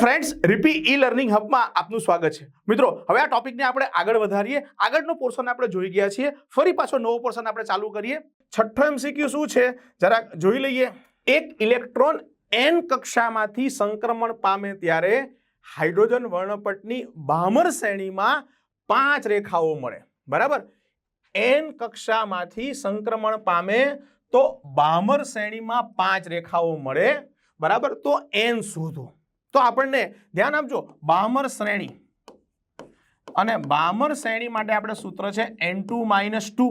Friends રીપી e learning હબમાં આપનું સ્વાગત છે. મિત્રો, હવે આ ટોપિકને આપણે આગળ વધારીએ. આગળનો પોર્શન આપણે જોઈ ગયા છીએ. ફરી પાછો નવો પોર્શન આપણે ચાલુ કરીએ. છઠ્ઠો એમસીક્યુ શું છે? જરાક જોઈ લઈએ. એક ઇલેક્ટ્રોન એન કક્ષામાંથી સંક્રમણ પામે ત્યારે હાઇડ્રોજન વર્ણપટની બામર શ્રેણીમાં પાંચ રેખાઓ મળે. બરાબર? એન કક્ષામાંથી સંક્રમણ પામે તો બામર શ્રેણીમાં પાંચ રેખાઓ મળે. બરાબર? તો એન શોધો. તો આપણને ધ્યાન આપજો, બામર શ્રેણી. અને બામર શ્રેણી માટે આપણે સૂત્ર છે n two minus two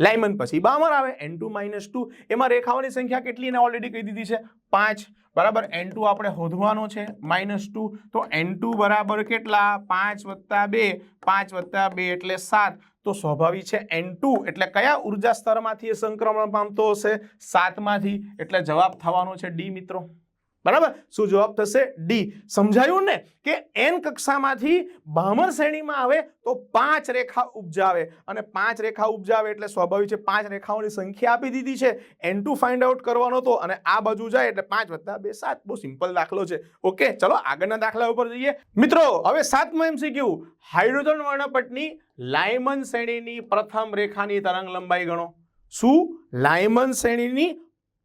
Lyman પછી બામર આવે એન ટુ માઇનસ ટુ એમાં રેખાઓની સંખ્યા કેટલી એને ઓલરેડી કહી દીધી છે? પાંચ. બરાબર એન ટુ આપણે શોધવાનો છે માઇનસ ટુ તો એન ટુ બરાબર કેટલા? પાંચ વત્તા બે. પાંચ વત્તા બે એટલે સાત. તો સ્વાભાવિક છે એન ટુ એટલે કયા ઊર્જા સ્તરમાંથી એ સંક્રમણ પામતો હશે? સાતમાંથી. એટલે જવાબ થવાનો છે ડી મિત્રો. બરાબર? શું જવાબ થશે? ડી. સમજાયું ને કે એન કક્ષામાંથી બામર શ્રેણીમાં આવે તો પાંચ રેખા ઉપજાવે. અને પાંચ રેખા ઉપજાવે એટલે સ્વાભાવિક છે પાંચ રેખાઓની સંખ્યા આપી દીધી છે. એન ટુ ફાઇન્ડ આઉટ કરવાનો તો અને આ બાજુ જાય એટલે પાંચ વત્તા બે સાત. બહુ સિમ્પલ દાખલો છે. ઓકે, ચલો આગળના દાખલા ઉપર જઈએ. મિત્રો, હવે સાતમો એમસીક્યુ હાઇડ્રોજન વર્ણપટની લાયમન શ્રેણીની પ્રથમ રેખાની તરંગ લંબાઈ ગણો. શું? લાયમન શ્રેણીની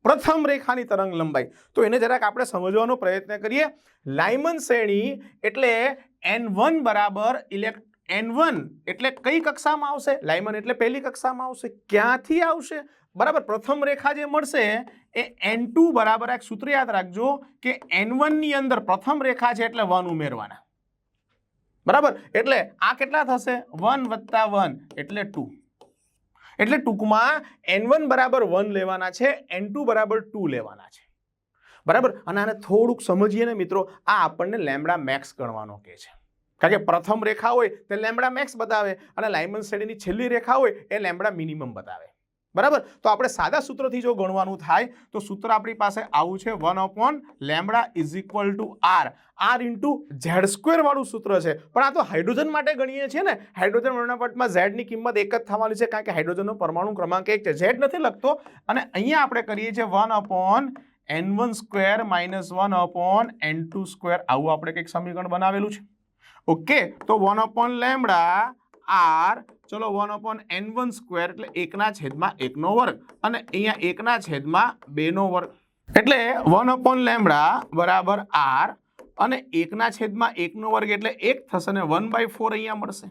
પ્રથમ રેખાની તરંગ લંબાઈ. તો એને જરાક આપણે સમજવાનો પ્રયત્ન કરીએ. લાયમન શ્રેણી એટલે એન વન બરાબર ઇલેક્ટ એન વન એટલે કઈ કક્ષામાં આવશે? લાયમન એટલે પહેલી કક્ષામાં આવશે. ક્યાંથી આવશે? બરાબર, પ્રથમ રેખા જે મળશે એ એન ટુ બરાબર એક સૂત્ર યાદ રાખજો કે એનની અંદર પ્રથમ રેખા છે એટલે વન ઉમેરવાના. બરાબર? એટલે આ કેટલા થશે? વન વત્તા વન એટલે ટુ એટલે ટૂંકમાં એન વન બરાબર વન લેવાના છે એન ટુ બરાબર ટુ લેવાના છે. બરાબર? અને આને થોડુંક સમજીએ ને મિત્રો, આ આપણને લેમડા મેક્સ ગણવાનો કહે છે. કારણ કે પ્રથમ રેખા હોય તે લેમડા મેક્સ બતાવે અને લાઇમન શ્રેણીની છેલ્લી રેખા હોય એ લેમડા મિનિમમ બતાવે. બરાબર? તો આપણે સાદા સૂત્રથી જો ગણવાનું થાય, તો સૂત્ર આપણી પાસે આવું છે, one upon lambda is equal to R. R into Z square વાળું સૂત્ર છે. પણ આ તો હાઇડ્રોજન માટે ગણીએ છીએ ને. હાઇડ્રોજન વર્ણપટમાં ઝેડની કિંમત એક જ થવાની છે, કારણ કે હાઇડ્રોજનનો પરમાણુ ક્રમાંક એક છે. ઝેડ નથી લખતો. અને અહીંયા આપણે કરીએ છીએ one upon n one square minus one upon n two square. આવું આપણે કંઈક સમીકરણ બનાવેલું છે. ઓકે? તો વન અપોન લેમડા આર ચલો one upon n one square એટલે એકના છેદમાં એકનો વર્ગ અને અહીંયા એકના છેદમાં બેનો વર્ગ. એટલે વન અપોન લેમડા બરાબર આર અને એકના છેદમાં એકનો વર્ગ એટલે એક થશે ને વન બાય ફોર અહીંયા મળશે.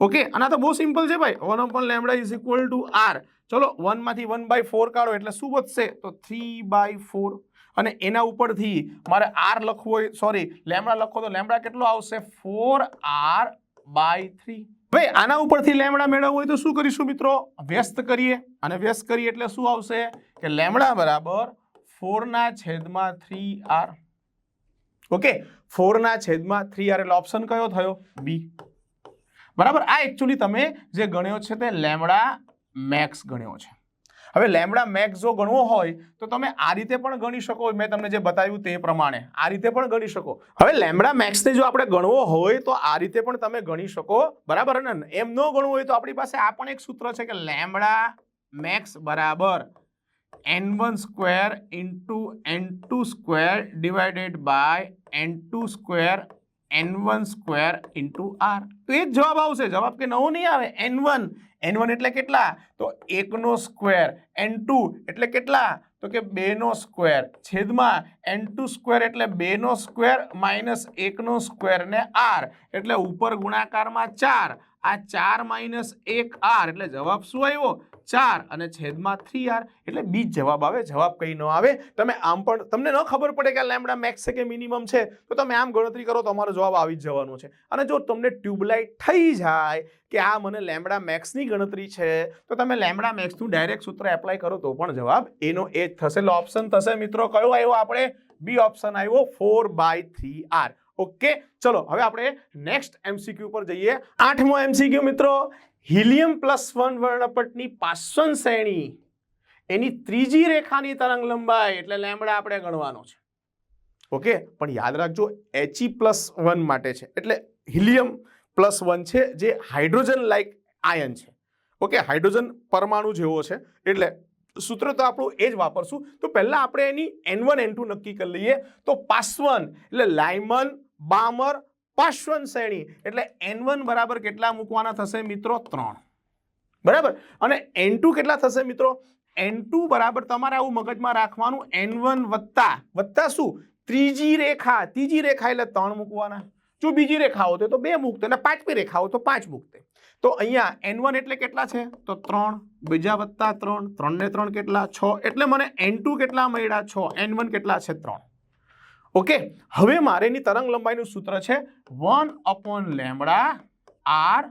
ઓકે અને તો બહુ સિમ્પલ છે ભાઈ. One upon lambda is equal to R ચલો વનમાંથી વન બાય ફોર કાઢો એટલે શું વધશે? તો થ્રી બાય ફોર અને એના ઉપરથી મારે આર લખવું હોય સોરી લેમડા લખો તો લેમડા કેટલો આવશે? ફોર આર બાય થ્રી હવે આના ઉપરથી લેમડા મેળવવું હોય તો શું કરીશું મિત્રો? વ્યસ્ત કરીએ. અને વ્યસ્ત કરીએ એટલે શું આવશે? કે લેમડા બરાબર ફોરના છેદમાં થ્રી આર ઓકે ફોરના છેદમાં થ્રી આર એટલે ઓપ્શન કયો થયો? બી બરાબર? આ એકચ્યુઅલી તમે જે ગણ્યો છે તે લેમડા મેક્સ ગણ્યો છે. હવે લેમડા મેક્સ જો ગણવો હોય, તો તમે આ રીતે પણ ગણી શકો. મેં તમને જે બતાવ્યું તે પ્રમાણે આ રીતે પણ ગણી શકો. હવે લેમડા મેક્સને જો આપણે ગણવો હોય, તો આ રીતે પણ તમે ગણી શકો. બરાબર ને? એમ ન ગણવું હોય તો આપણી પાસે આ પણ એક સૂત્ર છે કે લેમડા મેક્સ બરાબર n one square into n two square divided by n two square n one square into R. તો એ જ જવાબ આવશે. જવાબ કે નવો નહીં આવે. એન વન એન વન એટલે કેટલા? તો એકનો સ્ક્વેર. એન ટુ એટલે કેટલા? તો કે બેનો સ્ક્વેર. છેદમાં એન ટુ સ્ક્વેર એટલે બેનો સ્ક્વેર માઇનસ એકનો સ્ક્વેર ને આર. એટલે ઉપર ગુણાકારમાં ચાર. આ ચાર માઇનસ એક આર, એટલે જવાબ શું આવ્યો? ચાર. અને છેદમાં થ્રી આર, એટલે બીજ જવાબ આવે, જવાબ કઈ ન આવે. તમે આમ પણ, તમને ન ખબર પડે કે લેમડા મેક્સ છે કે મિનિમમ છે? તો તમે આમ ગણતરી કરો તમારો જવાબ આવી જ જવાનો છે. અને જો તમને ટ્યુબલાઇટ થઈ જાય કે આ મને લેમડા મેક્સની ગણતરી છે, તો તમે લેમડા મેક્સનું ડાયરેક્ટ સૂત્ર એપ્લાય કરો, તો પણ જવાબ એનો એ જ થશે. એટલે ઓપ્શન થશે મિત્રો, કયો આવ્યો આપણે? બી ઓપ્શન આવ્યો four by three R okay ચલો, હવે આપણે નેક્સ્ટ એમસીક્યુ પર જઈએ. આઠમો એમસીક્યુ મિત્રો હિલિયમ પ્લસ વન વર્ણપટની પાસન શ્રેણી. એની ત્રીજી રેખાની તરંગ લંબાઈ એટલે લેમડા આપણે ગણવાનો છે. ઓકે પણ યાદ રાખજો એચઈ પ્લસ વન માટે છે. એટલે હિલિયમ પ્લસ વન છે, જે હાઇડ્રોજન લાઇક આયન છે. ઓકે હાઇડ્રોજન પરમાણુ જેવો છે. એટલે સૂત્ર તો આપણું એ જ વાપરશું. તો પહેલાં આપણે એની એન વન એન ટુ નક્કી કરી લઈએ. તો પાસવન એટલે લાયમન બામર પાશ્વન શ્રેણી. એટલે એન વન બરાબર કેટલા મૂકવાના થશે મિત્રો? ત્રણ. બરાબર? અને એન ટુ કેટલા થશે મિત્રો? એન ટુ બરાબર તમારે આવું મગજમાં રાખવાનું. એન વન વત્તા. વત્તા શું? ત્રીજી રેખા. ત્રીજી રેખા એટલે ત્રણ મૂકવાના. જો બીજી રેખાઓ તો બે મૂકતે. અને પાંચમી રેખાઓ તો પાંચ મૂકતે. તો અહીંયા એન વન એટલે કેટલા છે? તો ત્રણ. બીજા વત્તા ત્રણ. ત્રણ ને ત્રણ કેટલા? છ. એટલે મને એન ટુ કેટલા મળ્યા? છ. એન વન કેટલા છે? ત્રણ. ઓકે હવે મારે એની તરંગ લંબાઈનું સૂત્ર છે one upon lambda R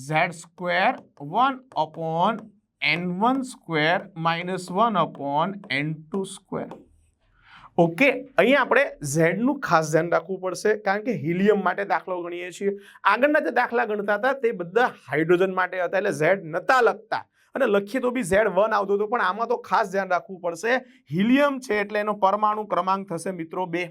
Z square one upon n one square minus one upon n two square okay અહીંયા આપણે ઝેડનું ખાસ ધ્યાન રાખવું પડશે કારણ કે હિલિયમ માટે દાખલો ગણીએ છીએ. આગળના જે દાખલા ગણતા હતા તે બધા હાઇડ્રોજન માટે હતા એટલે ઝેડ નતા લખતા. અને લખીએ તો બી ઝેડ વન આવતો હતો. પણ આમાં તો ખાસ ધ્યાન રાખવું પડશે. હિલિયમ છે એટલે એનો પરમાણુ ક્રમાંક થશે મિત્રો બે.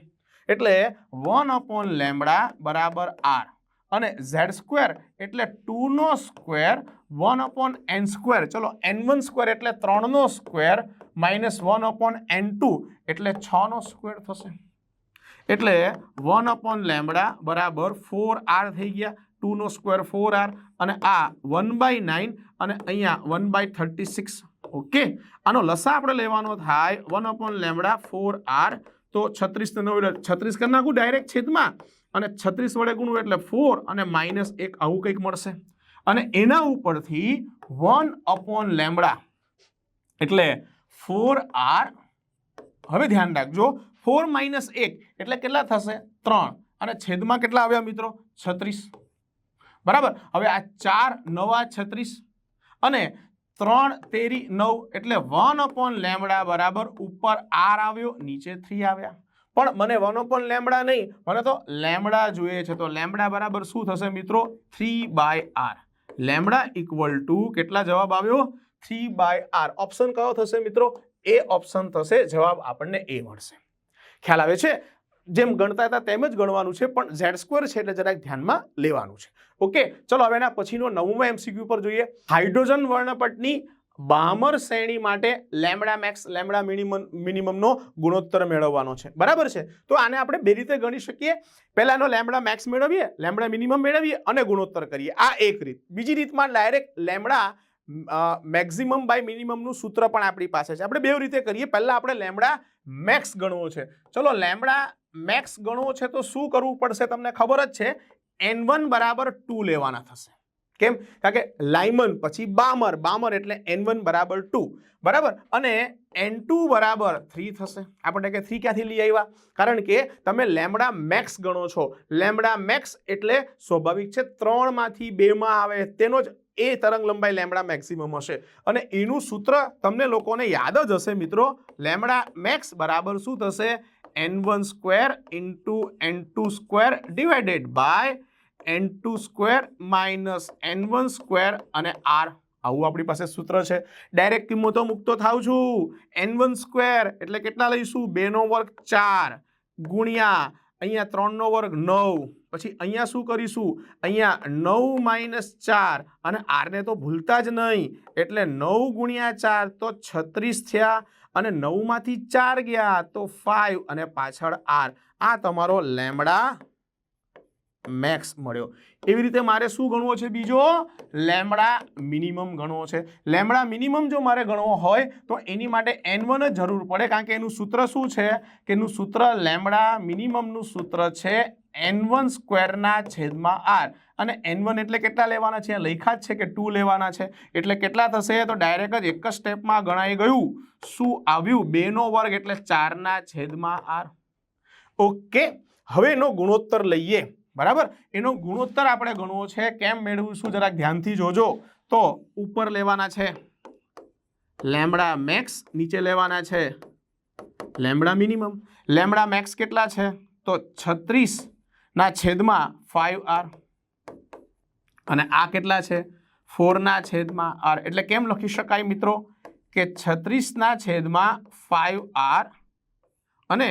એટલે વન અપોન લેમડા બરાબર આર. અને ઝેડ સ્ક્વેર એટલે ટુનો square one upon n square. ચલો, એન વન સ્ક્વેર એટલે ત્રણનો square minus one upon n two એટલે છનો સ્ક્વેર થશે. એટલે વન અપોન લેમડા બરાબર ફોર આર થઈ ગયા. ટુનો સ્ક્વેર ફોર આર અને આ વન બાય નાઇન અને અહીંયા one by thirty six. Okay? આનો લસા આપણે લેવાનો થાય one upon lambda four R. તો છત્રીસ છત્રીસ કરી નાખું ડાયરેક્ટ છેદમાં. અને છત્રીસ વડે ગુણવું એટલે ફોર અને માઇનસ એક આવું કંઈક મળશે. અને એના ઉપરથી વન અપોન લેમડા એટલે ફોર આર. હવે ધ્યાન રાખજો, ફોર માઇનસ એક એટલે કેટલા થશે? ત્રણ. અને છેદમાં કેટલા આવ્યા મિત્રો? છત્રીસ. બરાબર? હવે આ ચાર નવા છત્રીસ અને ત્રણ તેરી નવ એટલે વન અપોન લેમડા બરાબર ઉપર આર આવ્યો, નીચે થ્રી આવ્યા. પણ મને વન અપોન લેમડા નહીં, મને તો લેમડા જોઈએ છે. તો લેમડા બરાબર શું થશે મિત્રો? Three by R. Lambda equal to કેટલા જવાબ આવ્યો? Three by R. ઓપ્શન કયો થશે મિત્રો? એ ઓપ્શન થશે, જવાબ આપણને એ મળશે. ખ્યાલ આવે છે? જેમ ગણતા હતા તેમ જ ગણવાનું છે, પણ ઝેડ સ્ક્વેર છે એટલે જરાક ધ્યાનમાં લેવાનું છે. ઓકે, ચલો હવે એના પછીનો નવમો એમસીક્યુ પર જોઈએ. હાઇડ્રોજન વર્ણપટની બામર શ્રેણી માટે લેમડા મેક્સ લેમડા મિનિમમ, મિનિમમનો ગુણોત્તર મેળવવાનો છે. બરાબર છે? તો આને આપણે બે રીતે ગણી શકીએ. પહેલાંનો લેમડા મેક્સ મેળવીએ, લેમડા મિનિમમ મેળવીએ અને ગુણોત્તર કરીએ. આ એક રીત. બીજી રીતમાં ડાયરેક્ટ લેમડા મેક્સિમમ બાય મિનિમમનું સૂત્ર પણ આપણી પાસે છે. આપણે બે રીતે કરીએ. પહેલાં આપણે લેમડા મેક્સ ગણવો છે. ચલો, લેમડા મેક્સ ગણવો છે તો શું કરવું પડશે તમને ખબર જ છે? એન વન બરાબર ટુ લેવાના થશે. કેમ? કારણ કે લાઇમન પછી બામર બામર એટલે એન વન બરાબર ટુ બરાબર? અને એન ટુ બરાબર થ્રી થશે. આપણે કે થ્રી ક્યાંથી લઈ આવ્યા? કારણ કે તમે લેમડા મેક્સ ગણો છો. લેમડા મેક્સ એટલે સ્વાભાવિક છે ત્રણમાંથી બેમાં આવે. તેનો જ એ તરંગ લંબાઈ લેમડા મેક્સિમમ હશે. અને એનું સૂત્ર તમને લોકોને યાદ જ હશે મિત્રો. લેમડા મેક્સ બરાબર શું થશે? N one square into n two square divided by n two square minus n one square અને આર આવું આપણી પાસે સૂત્ર છે. ડાયરેક્ટ કિંમતો મૂકતો થાવ છું. એન વન સ્ક્વેર એટલે કેટલા લઈશું? બેનો વર્ગ ચાર ગુણ્યા અહીંયા ત્રણનો વર્ગ નવ. પછી અહીંયા શું કરીશું? અહીંયા નવ માઇનસ ચાર અને આરને તો ભૂલતા જ નહીં. એટલે નવ ગુણ્યા ચાર તો છત્રીસ થયા. અને નવમાંથી ચાર ગયા તો ફાઈવ અને પાછળ આર આ તમારો લેમડા મેક્સ મળ્યો. એવી રીતે મારે શું ગણવો છે બીજો? લેમડા મિનિમમ ગણવો છે. લેમડા મિનિમમ જો મારે ગણવો હોય તો એની માટે એન જ જરૂર પડે કારણ કે એનું સૂત્ર શું છે? કે એનું સૂત્ર લેમડા મિનિમમનું સૂત્ર છે એન વન સ્ક્વેરના છેદમાં આર. અને એન વન એટલે કેટલા લેવાના છે? લખ્યા જ છે કે ટુ લેવાના છે. એટલે કેટલા થશે? તો ડાયરેક્ટ જ એક જ સ્ટેપમાં ગણાઈ ગયું. શું આવ્યું? બેનો વર્ગ એટલે ચારના છેદમાં આર. ઓકે. હવે એનો ગુણોત્તર લઈએ. બરાબર? એનો ગુણોત્તર આપણે ગણવો છે. કેમ મેળવીશું જરાક ધ્યાનથી જોજો. તો ઉપર લેવાના છે. લેમડા મેક્સ નીચે લેવાના છે. Lambda minimum. લેમડા મેક્સ કેટલા છે? તો છત્રીસ. ના, છેદમાં ફાઈવ આર અને આ કેટલા છે? ફોરના છેદમાં આર એટલે કેમ લખી શકાય મિત્રો? કે છત્રીસના છેદમાં ફાઈવ આર અને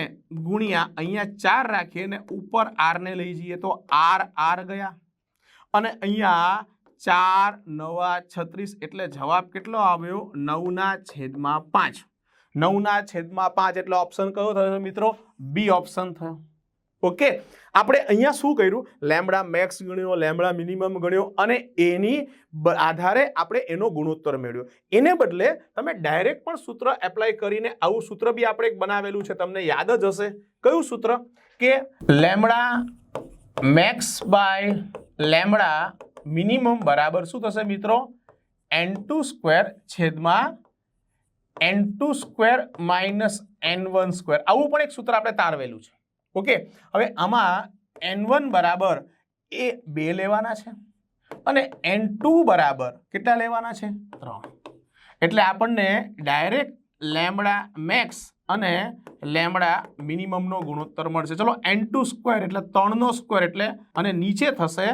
ગુણ્યા અહીંયા ચાર રાખીએ અને ઉપર આરને લઈ જઈએ તો આર આર ગયા. અને અહીંયા ચાર, નવા, છત્રીસ એટલે જવાબ કેટલો આવ્યો? નવના છેદમાં પાંચ. નવના છેદમાં પાંચ એટલે ઓપ્શન કયો થયો મિત્રો? બી ઓપ્શન થયો. ઓકે? આપણે અહીંયા શું કર્યું? લેમડા મેક્સ ગણ્યો લેમડા મિનિમમ ગણ્યો અને એની આધારે આપણે એનો ગુણોત્તર મેળવ્યો. એને બદલે તમે ડાયરેક્ટ પણ સૂત્ર એપ્લાય કરીને આવું સૂત્ર બી આપણે બનાવેલું છે, તમને યાદ જ હશે. કયું સૂત્ર? કે lambda max by lambda minimum બરાબર શું થશે મિત્રો? એન ટુ સ્ક્વેર છેદમાં n two square minus n one square. આવું પણ એક સૂત્ર આપણે તારવેલું છે. ઓકે, હવે આમાં એન વન બરાબર એ બે લેવાના છે અને એન ટુ બરાબર કેટલા લેવાના છે? ત્રણ. એટલે આપણને ડાયરેક્ટ લેમડા મેક્સ અને લેમડા મિનિમમનો ગુણોત્તર મળશે. ચલો એન ટુ સ્ક્વેર એટલે ત્રણનો સ્ક્વેર એટલે અને નીચે થશે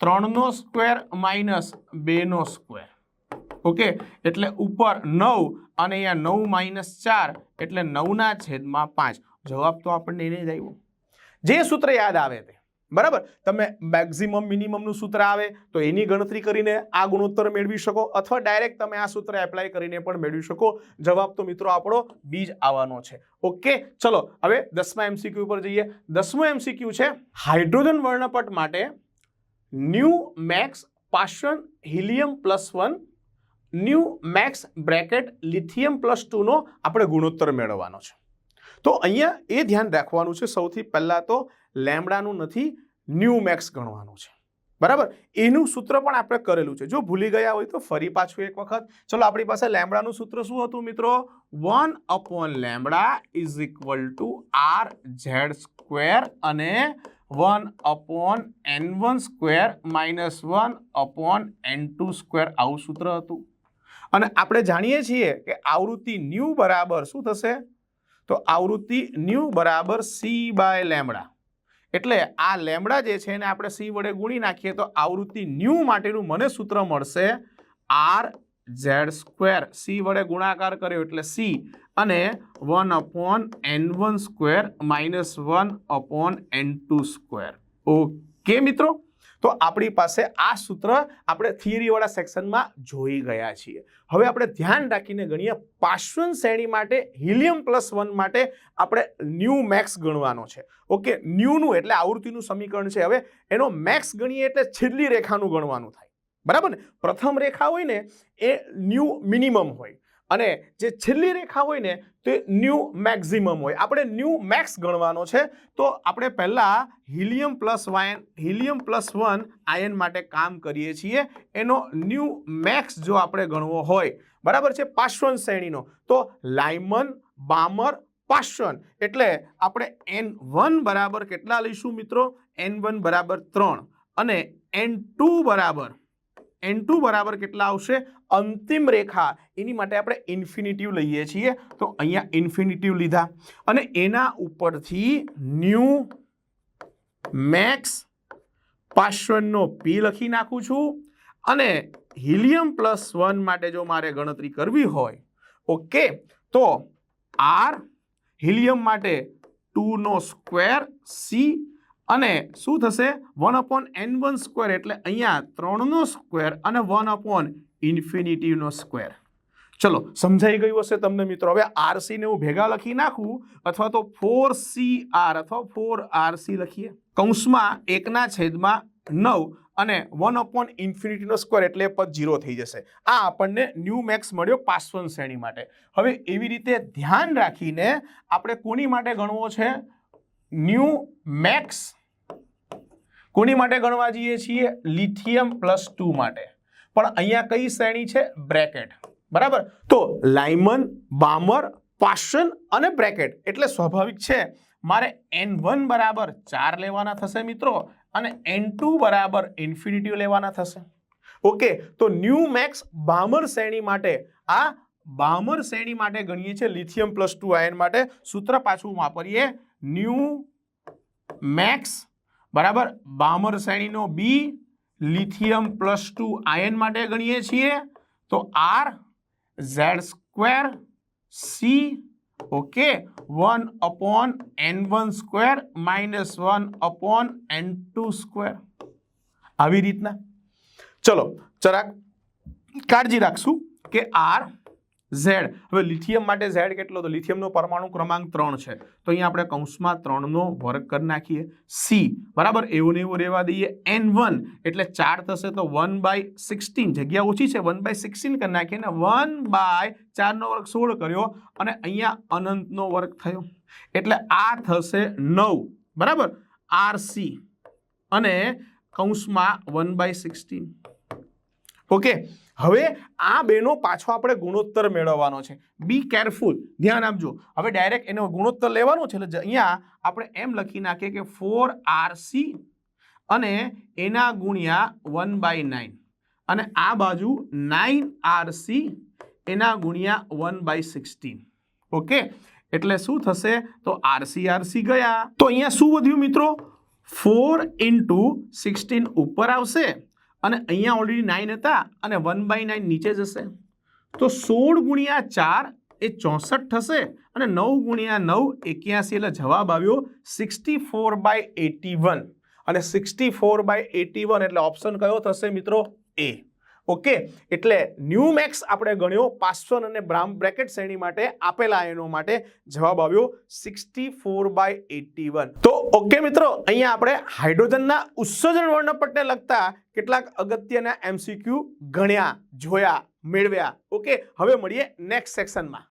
ત્રણનો સ્ક્વેર માઇનસ બેનો સ્ક્વેર ઓકે, એટલે ઉપર નવ અને અહીંયા નવ માઇનસ ચાર એટલે નવના છેદમાં પાંચ. જવાબ તો આપણને એને જ આવ્યો જે સૂત્ર યાદ આવે તે. બરાબર? તમે મેક્ઝિમમ મિનિમમનું સૂત્ર આવે, તો એની ગણતરી કરીને આ ગુણોત્તર મેળવી શકો, અથવા ડાયરેક્ટ તમે આ સૂત્ર એપ્લાય કરીને પણ મેળવી શકો. જવાબ તો મિત્રો આપણો બીજ આવવાનો છે. ઓકે ચલો, હવે દસમા એમસીક્યુ પર જઈએ. દસમું એમસીક્યુ છે હાઇડ્રોજન વર્ણપટ માટે nu max Paschen helium plus one nu max Brackett lithium plus ટુનો આપણે ગુણોત્તર મેળવવાનો છે. તો અહીંયા એ ધ્યાન રાખવાનું છે સૌથી પહેલાં તો લેમડાનું નથી ન્યૂ મેક્સ ગણવાનું છે. બરાબર? એનું સૂત્ર પણ આપણે કરેલું છે. જો ભૂલી ગયા હોય તો ફરી પાછું એક વખત. ચલો, આપણી પાસે લેમડાનું સૂત્ર શું હતું મિત્રો? One upon lambda is equal to R Z square અને one upon n one square minus one upon n two square આવું સૂત્ર હતું. અને આપણે જાણીએ છીએ કે આવૃત્તિ ન્યૂ બરાબર શું થશે? તો આવૃત્તિ ન્યૂ બરાબર સી બાય લેમડા. એટલે આ લેમડા જે છે એને આપણે સી વડે ગુણી નાખીએ તો આવૃત્તિ ન્યૂ માટેનું મને સૂત્ર મળશે આર ઝેડ સ્ક્વેર. સી વડે ગુણાકાર કર્યો એટલે સી. અને one upon n one square minus one upon n two square. Okay મિત્રો? તો આપણી પાસે આ સૂત્ર આપણે થિયરીવાળા સેક્શનમાં જોઈ ગયા છીએ. હવે આપણે ધ્યાન રાખીને ગણીએ પાશ્વન શ્રેણી માટે હિલિયમ પ્લસ વન માટે આપણે ન્યૂ મેક્સ ગણવાનો છે. ઓકે, ન્યૂનું એટલે આવૃત્તિનું સમીકરણ છે. હવે એનો મેક્સ ગણીએ એટલે છેલ્લી રેખાનું ગણવાનું થાય. બરાબર ને? પ્રથમ રેખા હોય ને એ ન્યૂ મિનિમમ હોય. અને જે છેલ્લી રેખા હોય ને, તે ન્યૂ મેક્ઝિમમ હોય. આપણે ન્યૂ મેક્સ ગણવાનો છે, તો આપણે પહેલાં helium plus one ion, helium plus one ion માટે કામ કરીએ છીએ. એનો ન્યૂ મેક્સ જો આપણે ગણવો હોય, બરાબર છે? પાશ્વન શ્રેણીનો. તો લાઇમન બામર પાશ્વન એટલે આપણે એન વન બરાબર કેટલા લઈશું મિત્રો? એન વન બરાબર ત્રણ. અને એન ટુ બરાબર એન ટુ બરાબર કેટલા આવશે? અંતિમ રેખા. એની માટે આપણે ઇન્ફિનિટિવ લઈએ છીએ. તો અહીંયા ઇન્ફિનિટિવ લીધા. અને એના ઉપરથી ન્યૂ મેક્સ પાશ્વનનો પી લખી નાખું છું. અને હિલિયમ પ્લસ વન માટે જો મારે ગણતરી કરવી હોય ઓકે તો આર હિલિયમ માટે ટુનો સ્ક્વેર સી અને શું થશે? One upon n one square એટલે અહીંયા ત્રણનો સ્ક્વેર અને વન અપોન ઇન્ફિનિટીનો સ્ક્વેર ચલો, સમજાઈ ગયું હશે તમને મિત્રો. હવે આરસી ને હું ભેગા લખી નાખું અથવા તો ફોર સી આર અથવા ફોર આરસી લખીએ. કૌંસમાં એકના છેદમાં નવ અને વન અપોન ઇન્ફિનિટીનો સ્ક્વેર એટલે પદ જીરો થઈ જશે. આ આપણને ન્યૂ મેક્સ મળ્યો પાસવન શ્રેણી માટે. હવે એવી રીતે ધ્યાન રાખીને આપણે કોની માટે ગણવો છે? ન્યૂ મેક્સ કોની માટે ગણવા જઈએ છીએ? લિથિયમ પ્લસ ટુ માટે. પણ અહીંયા કઈ શ્રેણી છે? બ્રેકેટ. બરાબર? તો લાઇમન બામર પાશન અને બ્રેકેટ. એટલે સ્વાભાવિક છે. મારે એન વન બરાબર ચાર લેવાના થશે મિત્રો અને એન ટુ બરાબર ઇન્ફિનિટી લેવાના થશે. ઓકે, તો ન્યૂ મેક્સ બામર શ્રેણી માટે, આ બામર શ્રેણી માટે ગણીએ છીએ લિથિયમ પ્લસ ટુ આયન માટે. સૂત્ર પાછું વાપરીએ. ન્યૂ મેક્સ બરાબર? બામર શ્રેણીનો B lithium plus two ion માટે ગણીએ છીએ. તો R Z square C okay, one upon n one square minus one upon n two square. આવી રીતના. ચલો, જરાક કાળજી રાખશું કે આર ઝેડ. હવે લિથિયમ માટે ઝેડ કેટલો તો લિથિયમનો પરમાણુ ક્રમાંક ત્રણ છે. તો અહીંયા આપણે કૌંસમાં ત્રણનો વર્ગ કરી નાખીએ. સી. બરાબર? એવું ને એવું રહેવા દઈએ. N one. એટલે ચાર થશે તો વન બાય સિક્સટીન. જગ્યા ઓછી છે. વન બાય સિક્સટીન કરી નાખીએ ને વન બાય ચારનો વર્ગ સોળ કર્યો અને અહીંયા અનંતનો વર્ગ થયો. એટલે આ થશે નવ. બરાબર? R C. અને કૌંસમાં વન બાય સિક્સટીન. ઓકે. હવે આ બેનો પાછો આપણે ગુણોત્તર મેળવવાનો છે. બી કેરફુલ ધ્યાન આપજો. હવે ડાયરેક્ટ એનો ગુણોત્તર લેવાનો છે, એટલે અહીંયા આપણે એમ લખી નાખીએ કે ફોર આર સી અને એના ગુણ્યા વન બાય નાઇન અને આ બાજુ નાઇન આર સી એના ગુણ્યા વન બાય સિક્સટીન ઓકે એટલે શું થશે? તો આરસી આરસી ગયા. તો અહીંયા શું વધ્યું મિત્રો? ફોર ઇન્ટુ સિક્સટીન ઉપર આવશે. અને અહીંયા ઓલરેડી નાઇન હતા અને વન બાય નાઇન નીચે જશે. તો સોળ ગુણ્યા ચાર એ ચોસઠ થશે અને નવ ગુણ્યા નવ એક્યાસી એટલે જવાબ આવ્યો sixty four by eighty one અને sixty four by eighty one એટલે ઓપ્શન કયો થશે મિત્રો? A okay? એટલે ન્યૂ મેક્સ આપણે ગણ્યો પાસવન અને બ્રામ બ્રેકેટ શ્રેણી માટે આપેલા આયનો માટે જવાબ આવ્યો sixty four by eighty one તો ઓકે મિત્રો, અહીંયા આપણે હાઇડ્રોજનના ઉત્સર્જન વર્ણપટને લગતા કેટલાક અગત્યના એમસીક્યુ ગણ્યા, જોયા, મેળવ્યા. ઓકે? હવે મળીએ નેક્સ્ટ સેક્શનમાં